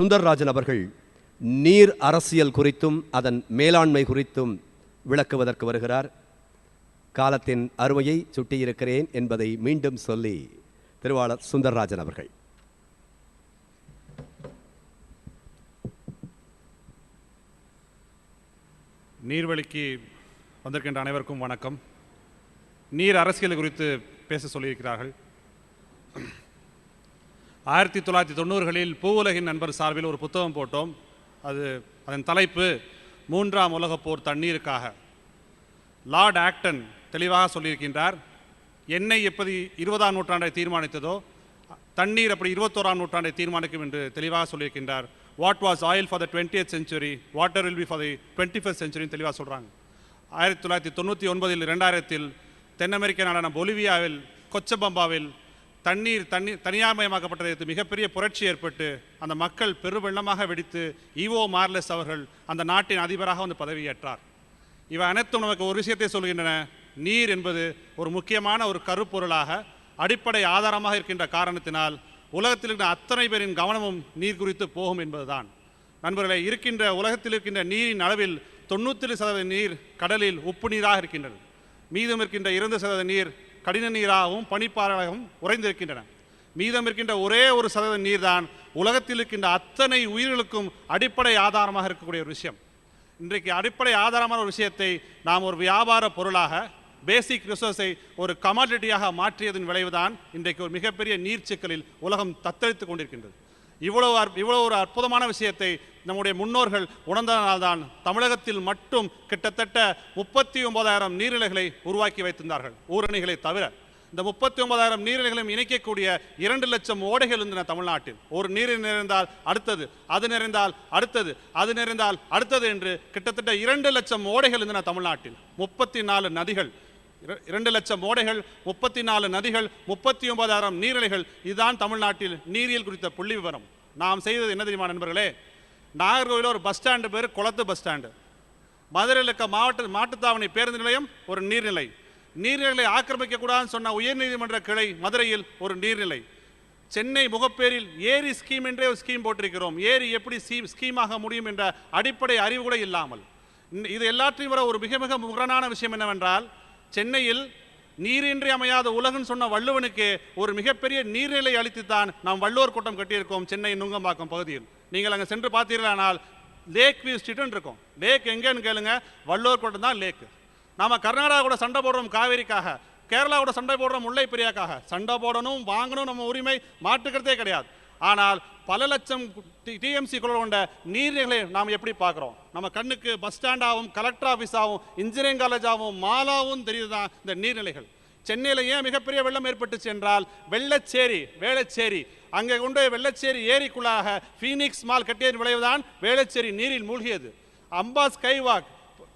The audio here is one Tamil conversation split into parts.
சுந்தர்ராஜன் அவர்கள் நீர் அரசியல் குறித்தும் அதன் மேலாண்மை குறித்தும் விளக்குவதற்கு வருகிறார். காலத்தின் அருமையை சுட்டியிருக்கிறேன் என்பதை மீண்டும் சொல்லி திருவாளர் சுந்தர்ராஜன் அவர்கள். நீர்வழிக்கு வந்திருக்கின்ற அனைவருக்கும் வணக்கம். நீர் அரசியல் குறித்து பேச சொல்லியிருக்கிறார்கள். ஆயிரத்தி தொள்ளாயிரத்தி தொண்ணூறுகளில் பூவுலகின் நண்பர் சார்பில் ஒரு புத்தகம் போட்டோம். அது அதன் தலைப்பு மூன்றாம் உலகப் போர் தண்ணீருக்காக. லார்ட் ஆக்டன் தெளிவாக சொல்லியிருக்கின்றார் எண்ணெய் எப்படி இருபதாம் நூற்றாண்டை தீர்மானித்ததோ தண்ணீர் அப்படி இருபத்தோராம் நூற்றாண்டை தீர்மானிக்கும் என்று தெளிவாக சொல்லியிருக்கின்றார். What was oil for the twentieth century water will be for the twenty first செஞ்சுரின்னு தெளிவாக சொல்கிறாங்க ஆயிரத்தி தொள்ளாயிரத்தி தொண்ணூற்றி ஒன்பதில் ரெண்டாயிரத்தில் தென் அமெரிக்க நாடான பொலிவியாவில் கொச்சபம்பாவில் தண்ணீர் தண்ணி தனியார்மயமாக்கப்பட்டதை மிகப்பெரிய புரட்சி ஏற்பட்டு அந்த மக்கள் பெருவெள்ளமாக வெடித்து ஈவோ மார்லெஸ் அவர்கள் அந்த நாட்டின் அதிபராக வந்து பதவியேற்றார். இவை அனைத்தும் நமக்கு ஒரு விஷயத்தை சொல்கின்றன. நீர் என்பது ஒரு முக்கியமான ஒரு கருப்பொருளாக அடிப்படை ஆதாரமாக இருக்கின்ற காரணத்தினால் உலகத்தில் இருக்கிற அத்தனை பேரின் கவனமும் நீர் குறித்து போகும் என்பதுதான். நண்பர்களே இருக்கின்ற உலகத்தில் இருக்கின்ற நீரின் அளவில் தொண்ணூற்றி சதவீத நீர் கடலில் உப்பு நீராக இருக்கின்றது. மீதம் இருக்கின்ற இரண்டு சதவீத நீர் கடின நீராகவும் பனிப்பாறையாகவும் உறைந்திருக்கின்றன. மீதம் இருக்கின்ற ஒரே ஒரு சதவீத நீர் தான் உலகத்தில் இருக்கின்ற அத்தனை உயிர்களுக்கும் அடிப்படை ஆதாரமாக இருக்கக்கூடிய ஒரு விஷயம். இன்றைக்கு அடிப்படை ஆதாரமான ஒரு விஷயத்தை நாம் ஒரு வியாபார பொருளாக பேசிக் ரிசோர்ஸை ஒரு கமாடிட்டியாக மாற்றியதன் விளைவுதான் இன்றைக்கு ஒரு மிகப்பெரிய நீர் சிக்கலில் உலகம் தத்தளித்து கொண்டிருக்கின்றது. இவ்வளவு இவ்வளோ இவ்வளவு ஒரு அற்புதமான விஷயத்தை நம்முடைய முன்னோர்கள் உணர்ந்ததனால்தான் தமிழகத்தில் மட்டும் கிட்டத்தட்ட முப்பத்தி ஒன்பதாயிரம் நீர்நிலைகளை உருவாக்கி வைத்திருந்தார்கள் ஊரணிகளை தவிர. இந்த முப்பத்தி ஒன்பதாயிரம் நீர்நிலைகளையும் இணைக்கக்கூடிய இரண்டு லட்சம் ஓடைகள் இருந்தன தமிழ்நாட்டில். ஒரு நீர் நிறைந்தால் அடுத்தது அது நிறைந்தால் அடுத்தது அது நிறைந்தால் அடுத்தது என்று கிட்டத்தட்ட இரண்டு லட்சம் ஓடைகள் இருந்தன தமிழ்நாட்டில். முப்பத்தி நாலு நதிகள் இர- இரண்டு லட்சம் ஓடைகள் முப்பத்தி நாலு நதிகள் முப்பத்தி ஒன்பதாயிரம் நீர்நிலைகள். இதுதான் தமிழ்நாட்டில் நீரியல் குறித்த புள்ளி விவரம் நாம் செய்தது என்ன தெரியுமா நண்பர்களே? நாகர்கோவிலில் ஒரு பஸ் ஸ்டாண்டு பேர் குளத்து பஸ் ஸ்டாண்டு. மதுரையில் இருக்க மாவட்ட மாட்டுத்தாவணி பேருந்து நிலையம் ஒரு நீர்நிலை. நீர்நிலை ஆக்கிரமிக்க கூடாதுன்னு சொன்ன உயர்நீதிமன்ற கிளை மதுரையில் ஒரு நீர்நிலை. சென்னை முகப்பேரில் ஏரி ஸ்கீம் என்றே ஒரு ஸ்கீம் போட்டிருக்கிறோம். ஏரி எப்படி ஸ்கீம் ஸ்கீமாக முடியும் என்ற அடிப்படை அறிவு கூட இல்லாமல் இது எல்லாற்றையும் வர ஒரு மிக மிக முரணான விஷயம் என்னவென்றால் சென்னையில் நீரின்றி அமையாத உலகன்னு சொன்ன வள்ளுவனுக்கு ஒரு மிகப்பெரிய நீர்நிலை அளித்துத்தான் நாம் வள்ளுவர் கூட்டம் கட்டியிருக்கோம் சென்னை நுங்கம்பாக்கம் பகுதியில். நீங்கள் அங்கே சென்று பார்த்தீர்களானால் லேக் வியூ ஸ்ட்ரீட்னு இருக்கும். லேக் எங்கேன்னு கேளுங்க. வள்ளுவர் கூட்டம் தான் லேக் நாம் கர்நாடகா கூட சண்டை போடுறோம் காவேரிக்காக. கேரளா கூட சண்டை போடுறோம் முல்லை பெரியாக்காக. சண்டை போடணும் வாங்கணும் நம்ம உரிமை மாற்றுக்கிறதே கிடையாது. ஆனால் பல லட்சம் டிஎம்சி குழல் கொண்ட நீர்நிலைகளை நாம் எப்படி பார்க்குறோம்? நம்ம கண்ணுக்கு பஸ் ஸ்டாண்டாகவும் கலெக்டர் ஆஃபீஸாகவும் இன்ஜினியரிங் காலேஜாகவும் மாலாவும் தெரியுதுதான் இந்த நீர்நிலைகள். சென்னையில் ஏன் மிகப்பெரிய வெள்ளம் ஏற்பட்டுச்சு என்றால் வெள்ளச்சேரி வேளச்சேரி. அங்கே கொண்டு வெள்ளச்சேரி ஏரிக்குள்ளாக ஃபீனிக்ஸ் மால் கட்டியதன் விளைவுதான் வேளச்சேரி நீரில் மூழ்கியது. அம்பா ஸ்கைவாக்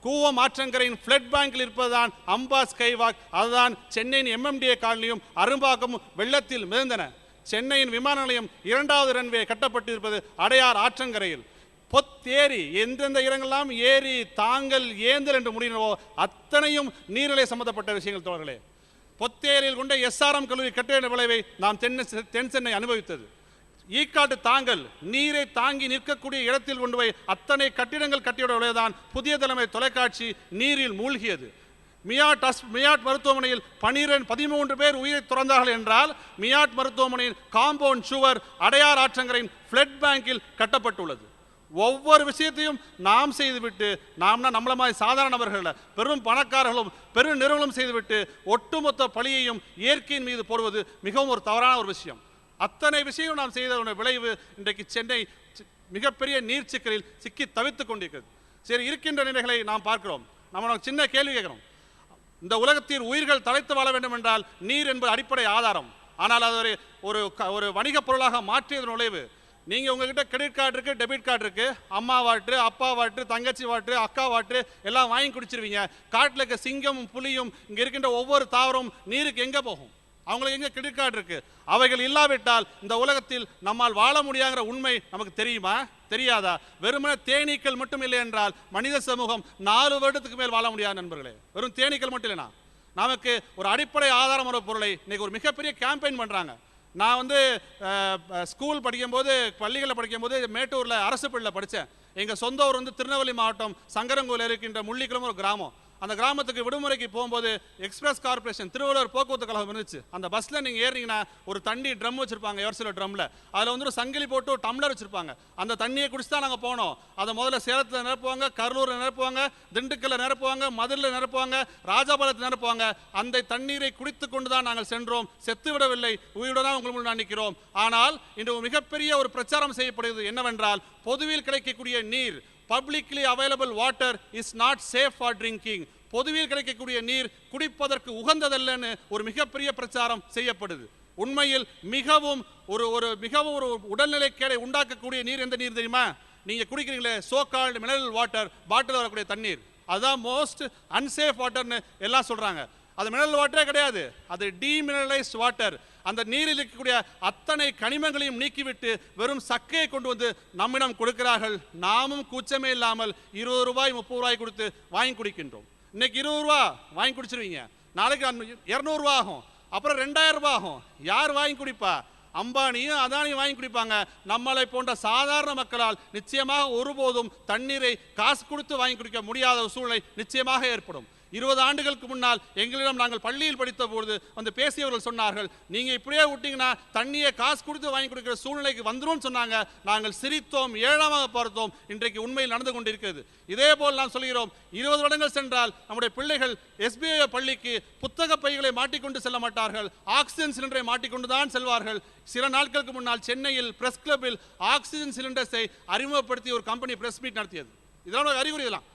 கூவம் ஆற்றங்கரையின் ஃப்ளட் பேங்கில் இருப்பதுதான் அம்பா ஸ்கைவாக் அதுதான் சென்னையின் எம்எம்டிஏ காலனியும் அரும்பாக்கமும் வெள்ளத்தில் மிதந்தன. சென்னையின் விமான நிலையம் இரண்டாவது ரன்வே கட்டப்பட்டிருப்பது அடையார் ஆற்றங்கரையில். பொத்தேரி எந்தெந்த இடங்கள்லாம் ஏரி தாங்கல் ஏந்தல் என்று முடியவோ அத்தனையும் நீர்நிலை சம்பந்தப்பட்ட விஷயங்கள் தோழர்களே. பொத்தேரியில் கொண்ட எஸ்ஆர்எம் கல்லூரி கட்டிட விளைவை நாம் தென் தென் சென்னை அனுபவித்தது. ஈக்காட்டு தாங்கள் நீரை தாங்கி நிற்கக்கூடிய இடத்தில் கொண்டு போய் அத்தனை கட்டிடங்கள் கட்டியோட விளைவுதான் புதிய தலைமை தொலைக்காட்சி நீரில் மூழ்கியது. மியாட் அஸ் மியாட் மருத்துவமனையில் பனிரெண்டு பதிமூன்று பேர் உயிரை துறந்தார்கள் என்றால் மியாட் மருத்துவமனையின் காம்பவுண்ட் சுவர் அடையார் ஆற்றங்கரையின் ஃப்ளட் பேங்கில் கட்டப்பட்டுள்ளது. ஒவ்வொரு விஷயத்தையும் நாம் செய்துவிட்டு நாம்னா நம்மள மாதிரி சாதாரணவர்கள் பெரும் பணக்காரர்களும் பெரும் நிறுவனம் செய்துவிட்டு ஒட்டுமொத்த பழியையும் இயற்கையின் மீது போடுவது மிகவும் ஒரு தவறான ஒரு விஷயம். அத்தனை விஷயம் நாம் செய்ததனுடைய விளைவு இன்றைக்கு சென்னை மிகப்பெரிய நீர் சிக்கலில் சிக்கி தவித்துக் கொண்டிருக்கிறது. சரி இருக்கின்ற நிலைகளை நாம் பார்க்கிறோம். நம்ம சின்ன கேள்வி கேட்குறோம். இந்த உலகத்தில் உயிர்கள் தலைத்து வாழ வேண்டும் என்றால் நீர் என்பது அடிப்படை ஆதாரம். ஆனால் அது ஒரு ஒரு க- ஒரு பொருளாக மாற்றியது நுழைவு. நீங்கள் உங்ககிட்ட கிரெடிட் கார்டு இருக்கு டெபிட் கார்டு இருக்கு அம்மா வாட்டு அப்பா வாட்டு தங்கச்சி வாட்டு அக்கா வாட்டு எல்லாம் வாங்கி குடிச்சிருவீங்க. காட்டில் இருக்க சிங்கமும் புலியும் இங்கே இருக்கின்ற ஒவ்வொரு தாவரம் நீருக்கு எங்கே போகும்? அவங்களுக்கு எங்க கிரெடிட் கார்டு இருக்கு? அவைகள் இல்லாவிட்டால் இந்த உலகத்தில் நம்மால் வாழ முடியாங்கிற உண்மை நமக்கு தெரியுமா? தெரியாதா? வெறுமன தேனீக்கள் மட்டும் இல்லை என்றால் மனித சமூகம் நாலு வருடத்துக்கு மேல் வாழ முடியாது நண்பர்களே. வெறும் தேனீக்கள் மட்டும் இல்லைனா நமக்கு ஒரு அடிப்படை ஆதாரமான பொருளை இன்றைக்கி ஒரு மிகப்பெரிய கேம்பெயின் பண்றாங்க. நான் வந்து ஸ்கூல் படிக்கும்போது பள்ளிகளில் படிக்கும்போது மேட்டூரில் அரசு பள்ளியில் படித்தேன் எங்கள் சொந்த ஊர் வந்து திருநெல்வேலி மாவட்டம் சங்கரங்கோவில் இருக்கின்ற முள்ளிக்குளம் ஒரு கிராமம். அந்த கிராமத்துக்கு விடுமுறைக்கு போகும்போது எக்ஸ்பிரஸ் கார்ப்பரேஷன் திருவள்ளுவர் போக்குவரத்து கழகம் இருந்துச்சு. அந்த பஸ்ஸில் நீங்கள் ஏறினீங்கன்னா ஒரு தண்ணி ட்ரம் வச்சுருப்பாங்க சில ட்ரம்மில் அதில் வந்து ஒரு சங்கிலி போட்டு ஒரு டம்ளர் வச்சுருப்பாங்க. அந்த தண்ணியை குடிச்சு தான் நாங்கள் போனோம். அதை முதல்ல சேலத்தில் நிரப்புவாங்க கரூரில் நிரப்புவாங்க திண்டுக்கல்ல நிரப்புவாங்க மதுரில் நிரப்புவாங்க ராஜபாளையத்தில் நிரப்புவாங்க. அந்த தண்ணீரை குடித்து கொண்டு தான் நாங்கள் சென்றோம். செத்து விடவில்லை. உயிருடன் உங்கள் முன் நிற்கிறோம் ஆனால் இன்று மிகப்பெரிய ஒரு பிரச்சாரம் செய்யப்படுகிறது. என்னவென்றால் பொதுவில் கிடைக்கக்கூடிய நீர் publicly available water is not safe for drinking பொதுவில் கிடைக்கக்கூடிய நீர் குடிப்பதற்கு உகந்ததல்லன்னு ஒரு மிகப்பெரிய பிரச்சாரம் செய்யப்படுது. உண்மையில் மிகவும் ஒரு ஒரு மிகவும் ஒரு உடல்நிலைக்கேடை உண்டாக்கக்கூடிய நீர் எந்த நீர் தெரியுமா? நீங்கள் குடிக்கிறீங்களே so called mineral water bottle வரக்கூடிய தண்ணீர். அதுதான் மோஸ்ட் அன்சேஃப் வாட்டர்னு எல்லாம் சொல்கிறாங்க அது மினரல் வாட்டரே கிடையாது. அது டீமினரலைஸ்ட் வாட்டர் அந்த நீரில் இருக்கக்கூடிய அத்தனை கனிமங்களையும் நீக்கிவிட்டு வெறும் சக்கையை கொண்டு வந்து நம்மிடம் கொடுக்கிறார்கள். நாமும் கூச்சமே இல்லாமல் இருபது ரூபாய் முப்பது ரூபாய் கொடுத்து வாங்கி குடிக்கின்றோம். இன்னைக்கு இருபது ரூபா வாங்கி குடிச்சிருவீங்க. நாளைக்கு இரநூறுவா ஆகும். அப்புறம் ரெண்டாயிரம் ரூபாய் ஆகும். யார் வாங்கி குடிப்பா? அம்பானியும் அதானியும் வாங்கி குடிப்பாங்க. நம்மளை போன்ற சாதாரண மக்களால் நிச்சயமாக ஒருபோதும் தண்ணீரை காசு கொடுத்து வாங்கி குடிக்க முடியாத சூழ்நிலை நிச்சயமாக ஏற்படும். இருபது ஆண்டுகளுக்கு முன்னால் எங்களிடம் நாங்கள் பள்ளியில் படித்த பொழுது வந்து பேசியவர்கள் சொன்னார்கள் நீங்க இப்படியே விட்டீங்கன்னா தண்ணியை காசு கொடுத்து வாங்கி கொடுக்கிற சூழ்நிலைக்கு வந்துடும் சொன்னாங்க. நாங்கள் சிரித்தோம் ஏழமாக பார்த்தோம். இன்றைக்கு உண்மையில் நடந்து கொண்டிருக்கிறது. இதே போல் நாம் சொல்கிறோம் இருபது வருடங்கள் சென்றால் நம்முடைய பிள்ளைகள் எஸ்பிஐ பள்ளிக்கு புத்தக பைகளை மாட்டிக்கொண்டு செல்ல மாட்டார்கள். ஆக்சிஜன் சிலிண்டரை மாட்டிக்கொண்டு தான் செல்வார்கள். சில நாட்களுக்கு முன்னால் சென்னையில் பிரஸ் கிளப்பில் ஆக்சிஜன் சிலிண்டர்ஸை அறிமுகப்படுத்தி ஒரு கம்பெனி பிரஸ் மீட் நடத்தியது. இதெல்லாம் ஒரு அறிகுறி இதெல்லாம்.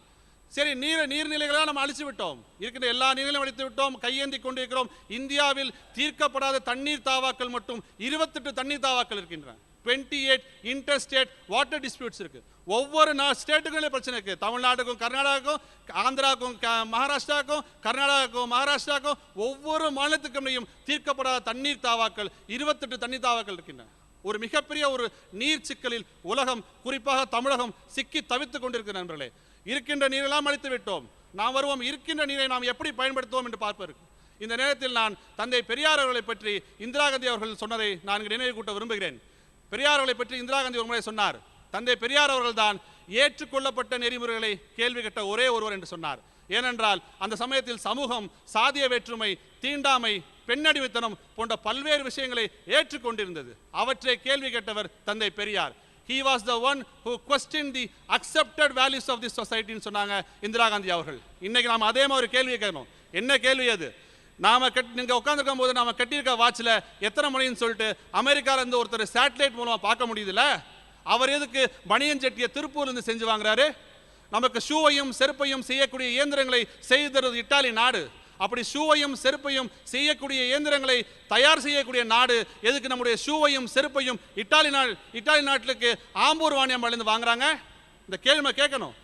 சரி நீர் நீர்நிலைகளை நம்ம அழிச்சு விட்டோம். இருக்கின்ற எல்லா நீர்களையும் அழித்து விட்டோம் கையேந்தி கொண்டிருக்கிறோம். இந்தியாவில் தீர்க்கப்படாத தண்ணீர் தாவாக்கள் மட்டும் இருபத்தெட்டு தண்ணீர் தாவாக்கள் இருக்கின்றன. Twenty eight inter state water disputes இருக்கு. ஒவ்வொரு நா ஸ்டேட்டுகளிலும் பிரச்சனை இருக்கு. தமிழ்நாடுக்கும் கர்நாடகாவுக்கும் ஆந்திராவுக்கும் க- மகாராஷ்டிராவுக்கும் கர்நாடகாவுக்கும் மகாராஷ்டிராவுக்கும் ஒவ்வொரு மாநிலத்துக்கும் தீர்க்கப்படாத தண்ணீர் தாவாக்கள் இருபத்தெட்டு தண்ணீர் தாவாக்கள் இருக்கின்றன. ஒரு மிகப்பெரிய ஒரு நீர் சிக்கலில் உலகம் குறிப்பாக தமிழகம் சிக்கி தவித்துக் கொண்டிருக்கிற நண்பர்களே. இருக்கின்ற நீரெல்லாம் அழித்து விட்டோம் நாம் வருவோம் இருக்கின்ற நீரை நாம் எப்படி பயன்படுத்துவோம் என்று பார்ப்பதற்கு. இந்த நேரத்தில் நான் தந்தை பெரியார் அவர்களை பற்றி இந்திரா காந்தி அவர்கள் சொன்னதை நான் நினைவு கூட்ட விரும்புகிறேன். பெரியார் அவர்களை பற்றி இந்திரா காந்தி ஒரு முறை சொன்னார். தந்தை பெரியார் அவர்கள்தான் ஏற்றுக்கொள்ளப்பட்ட நெறிமுறைகளை கேள்வி கேட்ட ஒரே ஒருவர் என்று சொன்னார். ஏனென்றால் அந்த சமயத்தில் சமூகம் சாதிய வேற்றுமை தீண்டாமை பெண்ணடிமைத்தனம் போன்ற பல்வேறு விஷயங்களை ஏற்றுக்கொண்டிருந்தது. அவற்றை கேள்வி கேட்டவர் தந்தை Periyar. He was the one who question the accepted values of the சொசைட்டின்னு சொன்னாங்க இந்திரா காந்தி அவர்கள். இன்னைக்கு நாம அதே மாதிரி கேள்வி கேட்கணும் என்ன கேள்வி அது? நாம கட் நீங்கள் உட்காந்துருக்கும் போது நாம கட்டியிருக்க வாட்ச்ல எத்தனை மணின்னு சொல்லிட்டு அமெரிக்காவிலேருந்து ஒருத்தர் சேட்டலைட் மூலமா பார்க்க முடியுதுல்ல அவர் எதுக்கு பனியன் சட்டியை திருப்பூர்ல இருந்து செஞ்சு வாங்குறாரு? நமக்கு ஷூவையும் செருப்பையும் செய்யக்கூடிய இயந்திரங்களை செய்து தருவது இத்தாலி நாடு. அப்படி ஷூவையும் செருப்பையும் செய்யக்கூடிய இயந்திரங்களை தயார் செய்யக்கூடிய நாடு எதுக்கு நம்முடைய ஷூவையும் செருப்பையும் இட்டாலி நாடு இட்டாலி நாட்டுக்கு ஆம்பூர் வாணியம்பாலேருந்து வாங்குறாங்க? இந்த கேள்வி கேட்கணும்.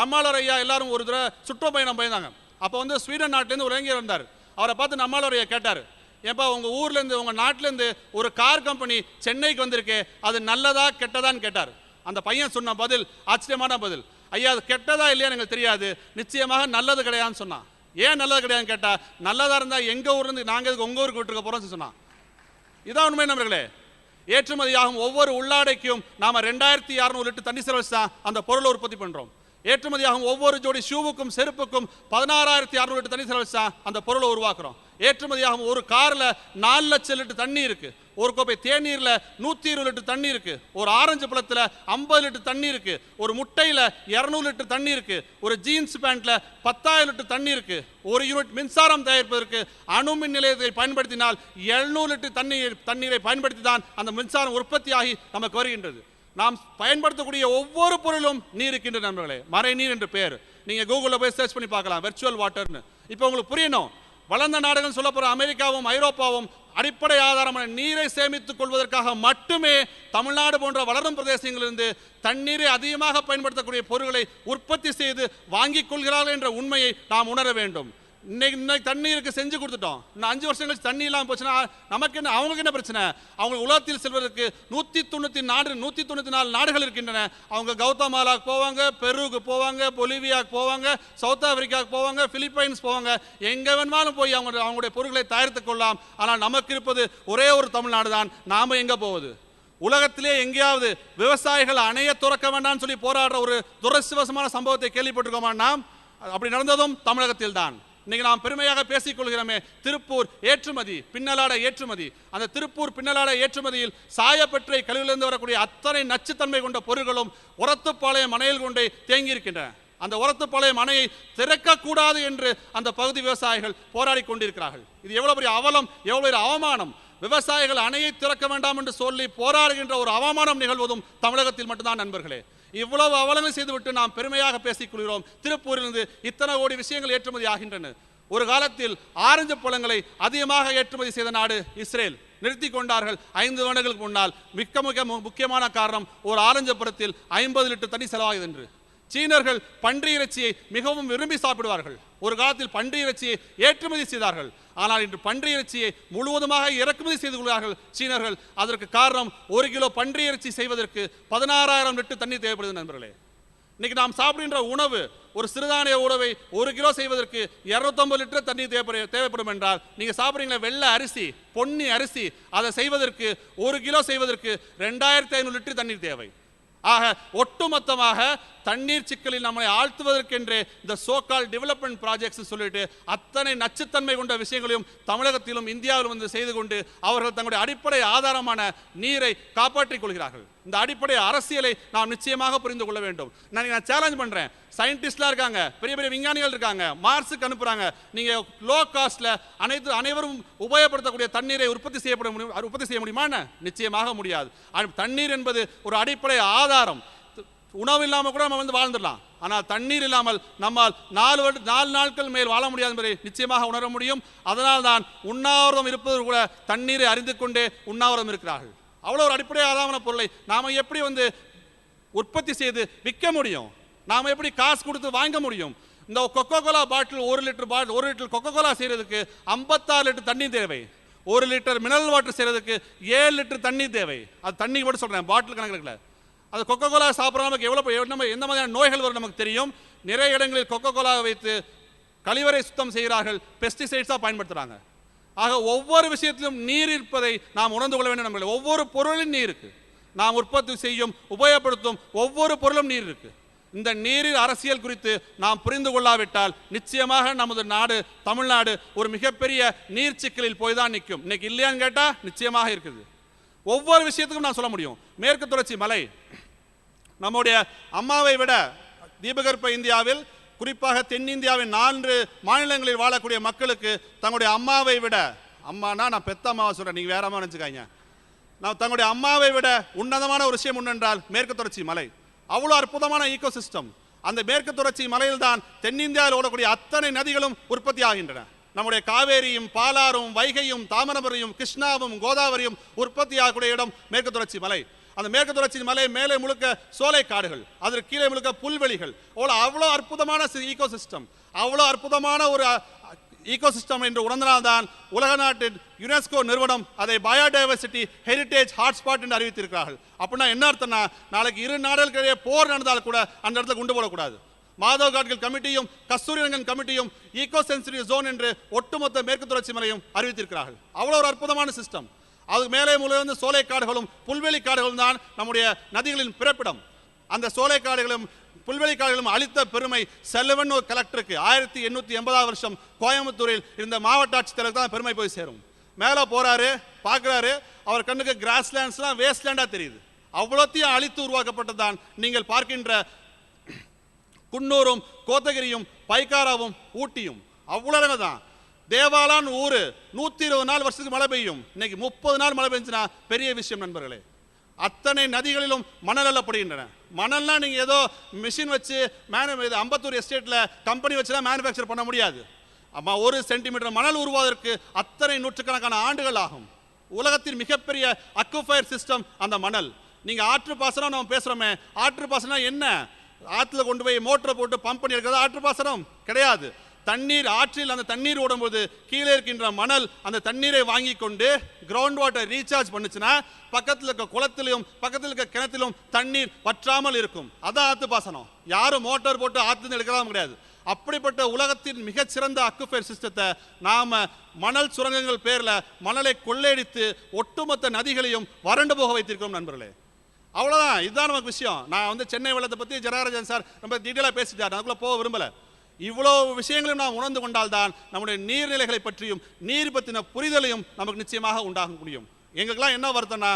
நம்மாளர் ஐயா எல்லாரும் ஒரு தடவை சுற்றுப்பயணம் போயிருந்தாங்க. அப்போ வந்து ஸ்வீடன் நாட்டிலேருந்து ஒரு இளைஞர் வந்தார். அவரை பார்த்து நம்மாளர் ஐயா கேட்டார் ஏப்பா உங்கள் ஊர்லேருந்து உங்கள் நாட்டிலேருந்து ஒரு கார் கம்பெனி சென்னைக்கு வந்திருக்கு அது நல்லதா கெட்டதான்னு? கேட்டார். அந்த பையன் சொன்ன பதில் ஆச்சரியமான பதில். ஐயா அது கெட்டதா இல்லையான்னு எனக்கு தெரியாது. நிச்சயமாக நல்லது கிடையாதுன்னு சொன்னான். ஏன் நல்லது கிடையாதுன்னு கேட்டால் நல்லதா இருந்தால் எங்க ஊர்லேருந்து நாங்கள் எதுக்கு உங்க ஊருக்கு விட்டுருக்க போகிறோம்னு சொன்னான் இதான் உண்மை நம்பர்களே ஏற்றுமதியாகும் ஒவ்வொரு உள்ளாடைக்கும் நாம ரெண்டாயிரத்தி இரநூறு லிட்டர் தண்ணி செலவழிச்சு தான் அந்த பொருளை உற்பத்தி பண்ணுறோம் ஏற்றுமதியாகும் ஒவ்வொரு ஜோடி ஷூவுக்கும் செருப்புக்கும் பதினாறாயிரத்தி அறுநூறு லிட்டர் தண்ணி செலவழிச்சு தான் அந்த பொருளை உருவாக்குறோம். ஏற்றுமதியாகும் ஒரு காரில் நாலு லட்சம் லிட்டர் தண்ணி இருக்கு. ஒரு கோப்பை தேநீரில் நூற்றி இருபது லிட்டர் தண்ணி இருக்கு. ஒரு ஆரஞ்சு பழத்தில் ஐம்பது லிட்டர் தண்ணி இருக்கு. ஒரு முட்டையில் இரநூறு லிட்டர் தண்ணி இருக்கு. ஒரு ஜீன்ஸ் பேண்ட்டில் பத்தாயிரம் லிட்டர் தண்ணி இருக்கு. ஒரு யூனிட் மின்சாரம் தயாரிப்பதற்கு அணு மின் நிலையத்தை பயன்படுத்தினால் எழுநூறு லிட்டர் தண்ணீர் தண்ணீரை பயன்படுத்தி தான் அந்த மின்சாரம் உற்பத்தியாகி நமக்கு வருகின்றது. நாம் பயன்படுத்தக்கூடிய ஒவ்வொரு பொருளும் நீர் இருக்கின்ற நண்பர்களே. மறை நீர் என்று பெயர். நீங்கள் கூகுளில் போய் சர்ச் பண்ணி பார்க்கலாம். வெர்ச்சுவல் வாட்டர்னு இப்போ உங்களுக்கு புரியணும். வளர்ந்த நாடுகள் சொல்ல அமெரிக்காவும் ஐரோப்பாவும் அடிப்படை ஆதாரமான நீரை சேமித்துக் கொள்வதற்காக மட்டுமே தமிழ்நாடு போன்ற வளரும் பிரதேசங்களிலிருந்து தண்ணீரை அதிகமாக பயன்படுத்தக்கூடிய பொருட்களை உற்பத்தி செய்து வாங்கிக் கொள்கிறார்கள் என்ற உண்மையை நாம் உணர வேண்டும். இன்னைக்கு இன்னைக்கு தண்ணீருக்கு செஞ்சு கொடுத்துட்டோம். இன்னும் அஞ்சு வருஷம் கழிச்சு தண்ணி இல்லாமல் போச்சுன்னா நமக்கு என்ன அவங்களுக்கு என்ன பிரச்சனை? அவங்க உலகத்தில் செல்வதற்கு நூற்றி தொண்ணூற்றி நாடு நூற்றி தொண்ணூற்றி நாலு நாடுகள் இருக்கின்றன. அவங்க கௌதமாலாவுக்கு போவாங்க பெருவுக்கு போவாங்க பொலிவியாவுக்கு போவாங்க சவுத் ஆப்பிரிக்காவுக்கு போவாங்க பிலிப்பைன்ஸ் போவாங்க. எங்கே வேணுமாலும் போய் அவங்க அவங்களுடைய பொருட்களை தயாரித்துக் கொள்ளலாம். ஆனால் நமக்கு இருப்பது ஒரே ஒரு தமிழ்நாடு தான். நாம எங்கே போவது? உலகத்திலே எங்கேயாவது விவசாயிகள் அணைய துறக்க வேண்டாம்னு சொல்லி போராடுற ஒரு துரசிவசமான சம்பவத்தை கேள்விப்பட்டிருக்கோமா நாம்? அப்படி நடந்ததும் தமிழகத்தில் தான் இன்னைக்கு நாம் பெருமையாக பேசிக் கொள்கிறோமே திருப்பூர் ஏற்றுமதி பின்னலாட ஏற்றுமதி. அந்த திருப்பூர் பின்னலாட ஏற்றுமதியில் சாயப்பற்றை கழிவிலிருந்து வரக்கூடிய அத்தனை நச்சுத்தன்மை கொண்ட பொருட்களும் உரத்துப்பாளையம் மனையில் கொண்டே தேங்கி இருக்கின்றன அந்த உரத்துப்பாளையம் அணையை திறக்கக்கூடாது என்று அந்த பகுதி விவசாயிகள் போராடி கொண்டிருக்கிறார்கள். இது எவ்வளவு பெரிய அவலம் எவ்வளவு பெரிய அவமானம். விவசாயிகள் அணையை திறக்க வேண்டாம் என்று சொல்லி போராடுகின்ற ஒரு அவமானம் நிகழ்வதும் தமிழகத்தில் மட்டும்தான் நண்பர்களே. இவ்வளவு அவலமை செய்துவிட்டு நாம் பெருமையாக பேசிக் கொள்கிறோம் திருப்பூரிலிருந்து இத்தனை கோடி விஷயங்கள் ஏற்றுமதி ஆகின்றன. ஒரு காலத்தில் ஆரஞ்சு பழங்களை அதிகமாக ஏற்றுமதி செய்த நாடு இஸ்ரேல். நிறுத்தி கொண்டார்கள் ஐந்து வருடங்களுக்கு முன்னால். மிக்க மிக முக்கியமான காரணம் ஒரு ஆரஞ்சு பழத்தில் ஐம்பது லிட்டர் தண்ணி செலவாகுது என்று. சீனர்கள் பன்றி இறைச்சியை மிகவும் விரும்பி சாப்பிடுவார்கள். ஒரு காலத்தில் பன்றி இறைச்சியை ஏற்றுமதி செய்தார்கள். ஆனால் இன்று பன்றி இறைச்சியை முழுவதுமாக இறக்குமதி செய்து கொள்கிறார்கள் சீனர்கள். அதற்கு காரணம் ஒரு கிலோ பன்றி இறைச்சி செய்வதற்கு பதினாறாயிரம் லிட்டர் தண்ணி தேவைப்படுது நண்பர்களே. இன்னைக்கு நாம் சாப்பிடுகின்ற உணவு ஒரு சிறுதானிய உணவை ஒரு கிலோ செய்வதற்கு 250 லிட்டர் தண்ணி தேவைப்படு தேவைப்படும் என்றால் நீங்கள் சாப்பிட்றீங்களா வெள்ளை அரிசி பொன்னி அரிசி அதை செய்வதற்கு ஒரு கிலோ செய்வதற்கு ரெண்டாயிரத்தி ஐநூறு லிட்டர் தண்ணீர் தேவை. ஆக ஒட்டுமொத்தமாக தண்ணீர் சிக்கலில் நம்மை ஆழ்த்துவதற்கென்றே இந்த சோகால் டெவலப்மெண்ட் ப்ராஜெக்ட்ஸ் சொல்லிட்டு அத்தனை நச்சுத்தன்மை கொண்ட விஷயங்களையும் தமிழகத்திலும் இந்தியாவிலும் வந்து செய்து கொண்டு அவர்கள் தங்களுடைய அடிப்படை ஆதாரமான நீரை காப்பாற்றிக் கொள்கிறார்கள். இந்த அடிப்படை அரசியலை நாம் நிச்சயமாக புரிந்து கொள்ள வேண்டும். நான் நான் சேலஞ்ச் பண்ணுறேன் சயின்டிஸ்ட்லாம் இருக்காங்க பெரிய பெரிய விஞ்ஞானிகள் இருக்காங்க மார்ஸுக்கு அனுப்புகிறாங்க நீங்கள் லோ காஸ்ட்டில் அனைத்து அனைவரும் உபயோகப்படுத்தக்கூடிய தண்ணீரை உற்பத்தி செய்யப்பட முடியும் உற்பத்தி செய்ய முடியுமான்னு நிச்சயமாக முடியாது. தண்ணீர் என்பது ஒரு அடிப்படை ஆதாரம். உணவு இல்லாமல் கூட நம்ம வந்து வாழ்ந்துடலாம். ஆனால் தண்ணீர் இல்லாமல் நம்மால் நாலு வருட நாலு நாட்கள் மேல் வாழ முடியாது என்பதை நிச்சயமாக உணர முடியும். அதனால் தான் உண்ணாவிரதம் இருப்பவர் கூட தண்ணீரை அறிந்து கொண்டே உண்ணாவிரதம் இருக்கிறார்கள். அவ்வளோ ஒரு அடிப்படை ஆதார பொருளை நாம் எப்படி வந்து உற்பத்தி செய்து விற்க முடியும்? நாம் எப்படி காசு கொடுத்து வாங்க முடியும்? இந்த கொக்கோ கோலா பாட்டில் ஒரு லிட்டர் பாட்டில் ஒரு லிட்டர் கொக்கோ கோலா செய்கிறதுக்கு ஐம்பத்தாறு லிட்டர் தண்ணி தேவை. ஒரு லிட்டர் மினரல் வாட்டர் செய்கிறதுக்கு ஏழு லிட்டர் தண்ணி தேவை. அது தண்ணி கூட சொல்கிறேன் பாட்டில் கணக்கில் அது கொக்கோ கோலா சாப்பிட்ற நமக்கு எவ்வளோ நம்ம எந்த மாதிரியான நோய்கள் வரும் நமக்கு தெரியும். நிறைய இடங்களில் கொக்கோ கோலா வைத்து கழிவறை சுத்தம் செய்கிறார்கள் பெஸ்டிசைட்ஸாக பயன்படுத்துகிறாங்க ஆக ஒவ்வொரு விஷயத்திலும் நீர் இருப்பதை நாம் உணர்ந்து கொள்ள வேண்டும் நம்மளை ஒவ்வொரு பொருளின் நீர் இருக்கு. நாம் உற்பத்தி செய்யும் உபயோகப்படுத்தும் ஒவ்வொரு பொருளும் நீர் இருக்கு. இந்த நீரில் அரசியல் குறித்து நாம் புரிந்து கொள்ளாவிட்டால் நிச்சயமாக நமது நாடு தமிழ்நாடு ஒரு மிகப்பெரிய நீர் சிக்கலில் போய் தான் நிற்கும். இன்னைக்கு இல்லையான்னு கேட்டால் நிச்சயமாக இருக்குது. ஒவ்வொரு விஷயத்துக்கும் நான் சொல்ல முடியும். மேற்கு தொடர்ச்சி மலை. நம்முடைய அம்மாவை விட தீபகற்ப இந்தியாவில் குறிப்பாக தென்னிந்தியாவின் நான்கு மாநிலங்களில் வாழக்கூடிய மக்களுக்கு தங்களுடைய அம்மாவை விட அம்மானா நான் பெத்த அம்மாவை சொல்கிறேன் நீங்க வேற அம்மா நினைச்சுக்காங்க நான் தங்களுடைய அம்மாவை விட உன்னதமான ஒரு விஷயம் உண்டென்றால் மேற்கு தொடர்ச்சி மலை. அவ்வளோ அற்புதமான ஈகோ சிஸ்டம் அந்த மேற்கு தொடர்ச்சி மலையில் தான் தென்னிந்தியாவில் ஓடக்கூடிய அத்தனை நதிகளும் உற்பத்தி ஆகின்றன. நம்முடைய காவேரியும் பாலாறும் வைகையும் தாமிரபரியும் கிருஷ்ணாவும் கோதாவரியும் உற்பத்தி ஆகக்கூடிய இடம் மேற்கு தொடர்ச்சி மலை. அந்த மேற்கு தொடர்ச்சி மலை மேலே முழுக்க சோலை காடுகள் அதற்கு கீழே முழுக்க புல்வெளிகள். அவ்வளோ அவ்வளோ அற்புதமான ஈகோ சிஸ்டம் அவ்வளோ அற்புதமான ஒரு ஈகோ சிஸ்டம் என்று உணர்ந்தனால்தான் உலக நாட்டின் யுனெஸ்கோ நிறுவனம் அதை பயோடைவர்சிட்டி ஹெரிட்டேஜ் ஹாட்ஸ்பாட் என்று அறிவித்திருக்கிறார்கள். அப்படின்னா என்ன அர்த்தம்னா நாளைக்கு இரு நாடுகளுக்கிடையே போர் நடந்தால் கூட அந்த இடத்துல கொண்டு போடக்கூடாது. மாதவ் காட்கில் கமிட்டியும் கஸ்தூரிரங்கன் கமிட்டியும் ஈகோ சென்சிட்டிவ் ஜோன் என்று ஒட்டுமொத்த மேற்கு தொடர்ச்சி மலையும் அறிவித்திருக்கிறார்கள். அவ்வளோ ஒரு அற்புதமான சிஸ்டம் அது மேலே முழுவதும் சோலை காடுகளும் புல்வெளி காடுகளும் தான் நம்முடைய நதிகளின் பிறப்பிடம். அந்த சோலை காடுகளும் புல்வெளி காடுகளும் அளித்த பெருமை செல்வன் ஒரு கலெக்டருக்கு. ஆயிரத்தி எண்ணூற்றி எண்பதாவது வருஷம் கோயம்புத்தூரில் இருந்த மாவட்ட ஆட்சித்தலைவருக்கு தான் பெருமை போய் சேரும். மேலே போறாரு பார்க்குறாரு அவர் கண்ணுக்கு கிராஸ்லேண்ட்ஸ்லாம் வேஸ்ட்லேண்டாக தெரியுது. அவ்வளோத்தையும் அழித்து உருவாக்கப்பட்டதுதான் நீங்கள் பார்க்கின்ற குன்னூரும் கோத்தகிரியும் பைக்காராவும் ஊட்டியும். அவ்வளோ தான். தேவாலான் ஊர் நூற்றி இருபது நாள் வருஷத்துக்கு மழை பெய்யும். இன்னைக்கு முப்பது நாள் மழை பெஞ்சுன்னா பெரிய விஷயம் நண்பர்களே. அத்தனை நதிகளிலும் மணல் அள்ளப்படுகின்றன. மணல்லாம் நீங்கள் ஏதோ மிஷின் வச்சு மேனு இது அம்பத்தூர் எஸ்டேட்டில் கம்பெனி வச்சு தான் மேனுஃபேக்சர் பண்ண முடியாது. அம்மா ஒரு சென்டிமீட்டர் மணல் உருவாவதற்கு அத்தனை நூற்றுக்கணக்கான ஆண்டுகள் ஆகும். உலகத்தின் மிகப்பெரிய அக்குஃபயர் சிஸ்டம் அந்த மணல். நீங்கள் ஆற்று பாசனம் நம்ம பேசுகிறோமே ஆற்று பாசனம் என்ன? ஆற்றுல கொண்டு போய் மோட்டரை போட்டு பம்ப் பண்ணி எடுக்கிறது ஆற்று பாசனம். கிடையாது. தண்ணீர் ஆற்றில் அந்த தண்ணீர் ஓடும்போது கீழே இருக்கின்ற மணல் அந்த தண்ணீரை வாங்கி கொண்டு கிரவுண்ட் வாட்டர் ரீசார்ஜ் பண்ணுச்சுன்னா பக்கத்தில் இருக்க குளத்திலும் பக்கத்தில் இருக்க கிணத்திலும் தண்ணீர் வற்றாமல் இருக்கும். அதான் ஆற்று பாசனம். யாரும் மோட்டார் போட்டு ஆத்து எடுக்கலாம் கிடையாது. அப்படிப்பட்ட உலகத்தின் மிகச்சிறந்த அக்குஃபேர் சிஸ்டத்தை நாம் மணல் சுரங்கங்கள் பேரில் மணலை கொள்ளையடித்து ஒட்டுமொத்த நதிகளையும் வறண்டு போக வைத்திருக்கிறோம் நண்பர்களே. அவ்வளோதான் இதுதான் நமக்கு விஷயம். நான் வந்து சென்னை வெள்ளத்தை பற்றி ஜெயராஜன் சார் ரொம்ப டீட்டெயிலாக பேசிட்டார். அதுக்குள்ளே போக விரும்பல. இவ்வளோ விஷயங்களையும் நாம் உணர்ந்து கொண்டால்தான் நம்முடைய நீர்நிலைகளை பற்றியும் நீர் பற்றின புரிதலையும் நமக்கு நிச்சயமாக உண்டாக முடியும். எங்களுக்கெல்லாம் என்ன வருத்தம்னா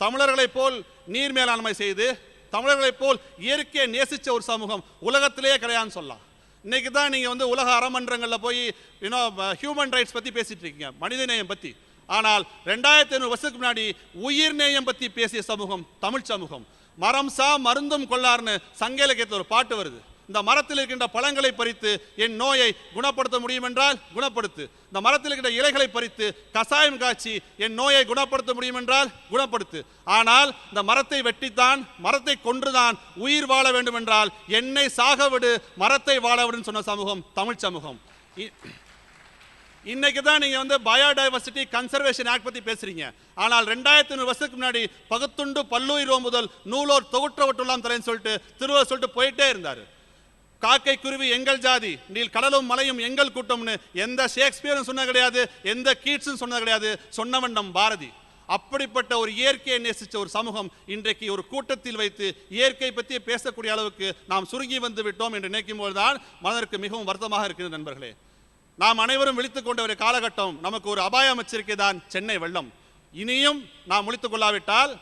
தமிழர்களைப் போல் நீர் மேலாண்மை செய்து தமிழர்களைப் போல் இயற்கையை நேசித்த ஒரு சமூகம் உலகத்திலேயே கிடையாதுன்னு சொல்லலாம். இன்னைக்கு தான் நீங்கள் வந்து உலக அறமன்றங்களில் போய் யூனோ ஹியூமன் ரைட்ஸ் பற்றி பேசிகிட்டு இருக்கீங்க மனித நேயம் பற்றி ஆனால் ரெண்டாயிரத்தி ஐநூறு வருஷத்துக்கு முன்னாடி உயிர் நேயம் பற்றி பேசிய சமூகம் தமிழ் சமூகம். மரம் சா மருந்தும் கொள்ளார்னு சங்க இலக்கியத்தில் ஒரு பாட்டு வருது. இந்த மரத்தில் இருக்கின்ற பழங்களை பறித்து என் நோயை குணப்படுத்த முடியும் என்றால் குணப்படுத்து. இந்த மரத்தில் இருக்கின்ற இலைகளை பறித்து கசாயம் காய்ச்சி என் நோயை குணப்படுத்த முடியும் என்றால் குணப்படுத்து. ஆனால் இந்த மரத்தை வெட்டித்தான் மரத்தை கொன்றுதான் உயிர் வாழ வேண்டும் என்றால் என்னை சாகவிடு மரத்தை வாழவிடுன்னு சொன்ன சமூகம் தமிழ் சமூகம். இ- இன்னைக்கு தான் நீங்கள் வந்து பயோடைவர்சிட்டி கன்சர்வேஷன் ஆக்ட் பற்றி பேசுகிறீங்க ஆனால் ரெண்டாயிரத்தி நூறு வருஷத்துக்கு முன்னாடி பகுத்துண்டு பல்லுயிரோ முதல் நூலோர் தொகுற்றவற்றுலாம் தலைன்னு சொல்லிட்டு திருவள்ளுவர் சொல்லிட்டு போயிட்டே இருந்தார். காக்கை குருவி எங்கள் ஜாதி நீல் கடலும் மலையும் எங்கள் கூட்டம்னு எந்த ஷேக்ஸ்பியரும் சொன்னது கிடையாது எந்த கீட்ஸும் சொன்னது கிடையாது. சொன்னவன் நம் பாரதி. அப்படிப்பட்ட ஒரு இயற்கையை நேசித்த ஒரு சமூகம் இன்றைக்கு ஒரு கூட்டத்தில் வைத்து இயற்கை பற்றி பேசக்கூடிய அளவுக்கு நாம் சுருங்கி வந்து விட்டோம் என்று நினைக்கும் போதுதான் மனதிற்கு மிகவும் வருத்தமாக இருக்கிறது நண்பர்களே. நாம் அனைவரும் விழித்து கொண்ட ஒரு காலகட்டம் நமக்கு ஒரு அபாயம் எச்சரிக்கை தான் சென்னை வெள்ளம். இனியும் நாம் முழித்துக் கொள்ளாவிட்டால்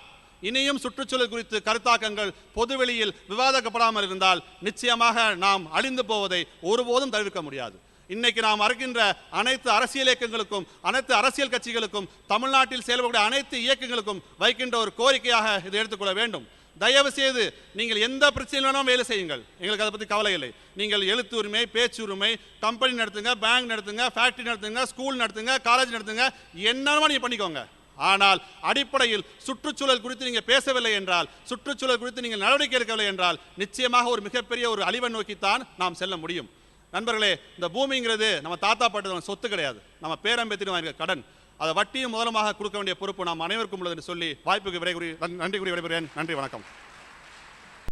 இனியும் சுற்றுச்சூழல் குறித்து கருத்தாக்கங்கள் பொதுவெளியில் விவாதிக்கப்படாமல் இருந்தால் நிச்சயமாக நாம் அழிந்து போவதை ஒருபோதும் தவிர்க்க முடியாது. இன்னைக்கு நாம் அறிகின்ற அனைத்து அரசியல் இயக்கங்களுக்கும் அனைத்து அரசியல் கட்சிகளுக்கும் தமிழ்நாட்டில் செயல்படக்கூடிய அனைத்து இயக்கங்களுக்கும் வைக்கின்ற ஒரு கோரிக்கையாக இதை எடுத்துக்கொள்ள வேண்டும். தயவு செய்து நீங்கள் எந்த பிரச்சனையில் வேணாலும் வேலை செய்யுங்கள். எங்களுக்கு அதை பற்றி கவலை இல்லை. நீங்கள் எழுத்து உரிமை பேச்சு உரிமை கம்பெனி நடத்துங்க பேங்க் நடத்துங்க ஃபேக்ட்ரி நடத்துங்க ஸ்கூல் நடத்துங்க காலேஜ் நடத்துங்க என்னென்னமோ நீங்கள் பண்ணிக்கோங்க. ஆனால் அடிப்படையில் சுற்றுச்சூழல் குறித்து நீங்கள் பேசவில்லை என்றால் சுற்றுச்சூழல் குறித்து நீங்கள் நடவடிக்கை எடுக்கவில்லை என்றால் நிச்சயமாக ஒரு மிகப்பெரிய ஒரு அழிவை நோக்கித்தான் நாம் செல்ல முடியும். நண்பர்களே இந்த பூமிங்கிறது நம்ம தாத்தா பாட்டு சொத்து கிடையாது. நம்ம பேரம்பத்தின் வாங்க கடன். அதை வட்டியும் முதலமாக கொடுக்க வேண்டிய பொறுப்பு நாம் அனைவருக்கும் உள்ளது என்று சொல்லி வாய்ப்புக்கு விடைகூறி நன்றி கூறி விடைபெறுகிறேன். நன்றி வணக்கம்.